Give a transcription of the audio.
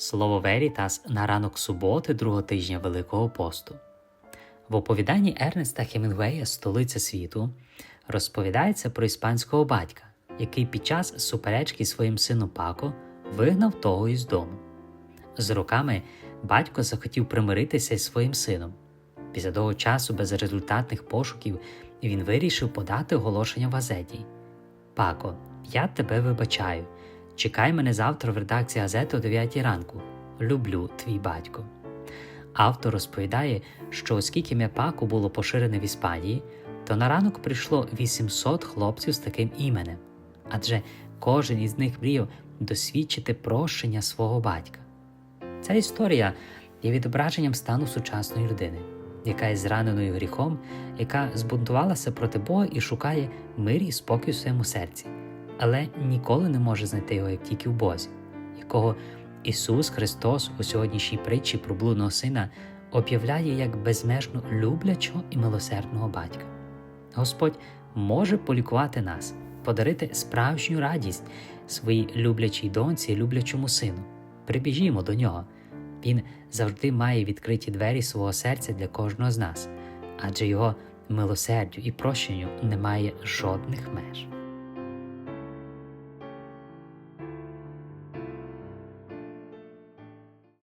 Слово Верітас на ранок суботи другого тижня Великого посту. В оповіданні Ернеста Хемінгуея Столиця світу розповідається про іспанського батька, який під час суперечки своїм сину Пако вигнав того із дому. З роками батько захотів примиритися із своїм сином. Після того часу безрезультатних пошуків він вирішив подати оголошення в газеті. Пако, я тебе вибачаю. Чекай мене завтра в редакції газети о 9 ранку. Люблю твій батько. Автор розповідає, що оскільки ім'я Пако було поширене в Іспанії, то на ранок прийшло 800 хлопців з таким іменем, адже кожен із них мріяв досвідчити прощення свого батька. Ця історія є відображенням стану сучасної людини, яка є зраненою гріхом, яка збунтувалася проти Бога і шукає мир і спокій у своєму серці, але ніколи не може знайти його як тільки в Бозі, якого Ісус Христос у сьогоднішній притчі про блудного сина об'являє як безмежно люблячого і милосердного батька. Господь може полікувати нас, подарити справжню радість своїй люблячій доньці люблячому сину. Прибіжімо до нього. Він завжди має відкриті двері свого серця для кожного з нас, адже його милосердю і прощенню немає жодних меж.